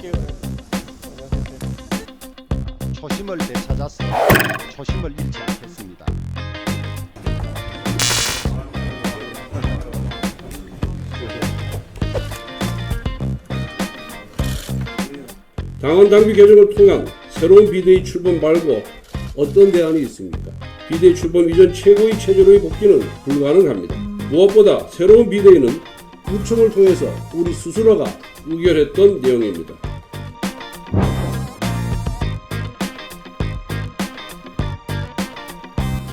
갈게요. 초심을 되찾아서 초심을 잃지 않겠습니다. 당헌 당비 개정을 통한 새로운 비대위 출범 말고 어떤 대안이 있습니까? 비대위 출범 이전 최고의 체제로의 복귀는 불가능합니다. 무엇보다 새로운 비대위는 구청을 통해서 우리 스스로가 의결했던 내용입니다.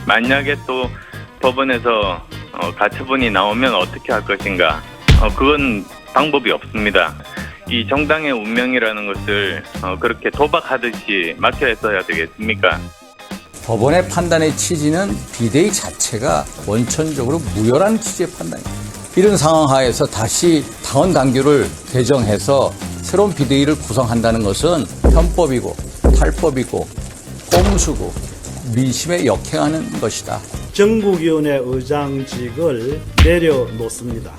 만약에 또 법원에서 어, 가처분이 나오면 어떻게 할 것인가? 어, 그건 방법이 없습니다. 이 정당의 운명이라는 것을 어, 그렇게 도박하듯이 맡겨야 되겠습니까? 법원의 판단의 취지는 비대위 자체가 원천적으로 무효라는 취지의 판단입니다. 이런 상황 하에서 다시 당원 당규를 개정해서 새로운 비대위를 구성한다는 것은 편법이고 탈법이고 꼼수고 민심에 역행하는 것이다. 전국위원회 의장직을 내려놓습니다.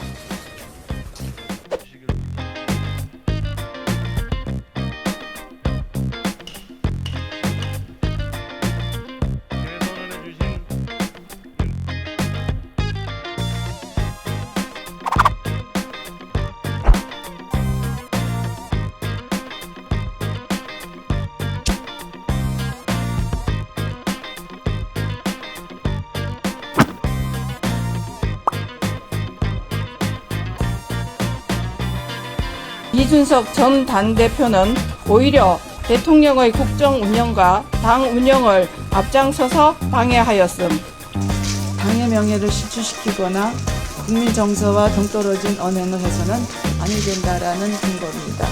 이준석 전 당대표는 오히려 대통령의 국정 운영과 당 운영을 앞장서서 방해하였음. 당의 명예를 실추시키거나 국민 정서와 동떨어진 언행을 해서는 아니 된다라는 근거입니다.